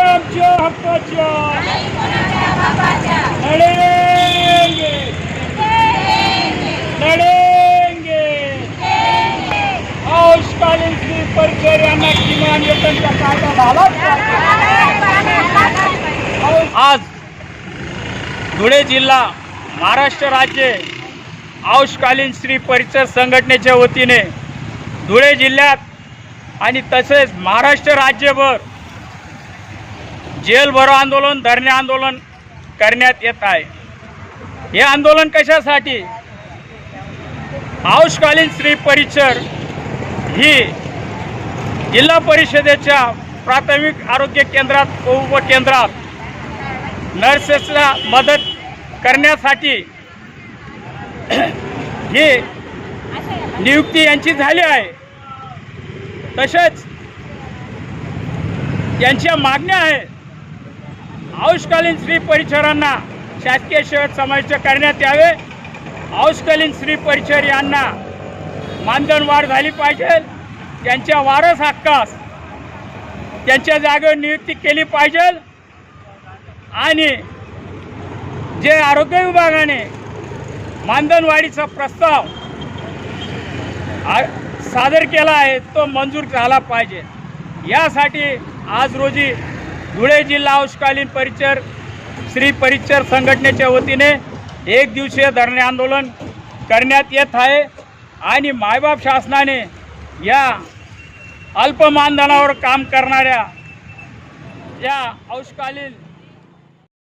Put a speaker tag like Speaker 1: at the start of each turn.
Speaker 1: आमच्या हक्काच्या लढेंगे लढेंगे औषकालीन श्री परिचर यांना किमान वेतनचा कायदा पाहिजे. आज धुळे जिल्हा महाराष्ट्र राज्य औषकालीन श्री परिचर संघटनेच्या वतीने धुळे जिल्ह्यात आणि तसेच महाराष्ट्र राज्यभर जेल भरो आंदोलन धरणे आंदोलन करण्यात येत आहे. हे आंदोलन कशासाठी? औषकालीन स्त्री परिचर ही जिल्हा परिषदेच्या प्राथमिक आरोग्य केंद्रात व उपकेंद्रात नर्सेसला मदत करण्यासाठी ही नियुक्ती यांची झाली आहे. तसेच यांच्या मागण्या आहेत औषकालीन स्त्री परिचरांना शासकीय सेवेत समाविष्ट करण्यात यावे. औषकालीन स्त्री परिचर यांना मानधन वाढ झाली पाहिजे. त्यांच्या वारस हक्कास त्यांच्या जागेवर नियुक्ती केली पाहिजे. आणि जे आरोग्य विभागाने मानधनवाढीचा प्रस्ताव सादर केला आहे तो मंजूर झाला पाहिजे. यासाठी आज रोजी धुळे जिल्हा औषकालीन परिचर श्री परिचर संघटनेच्या वतीने एक दिवसीय धरणे आंदोलन करण्यात येत आहे आणि मायबाप शासनाने या अल्प मानधनावर काम करणाऱ्या या औषकालीन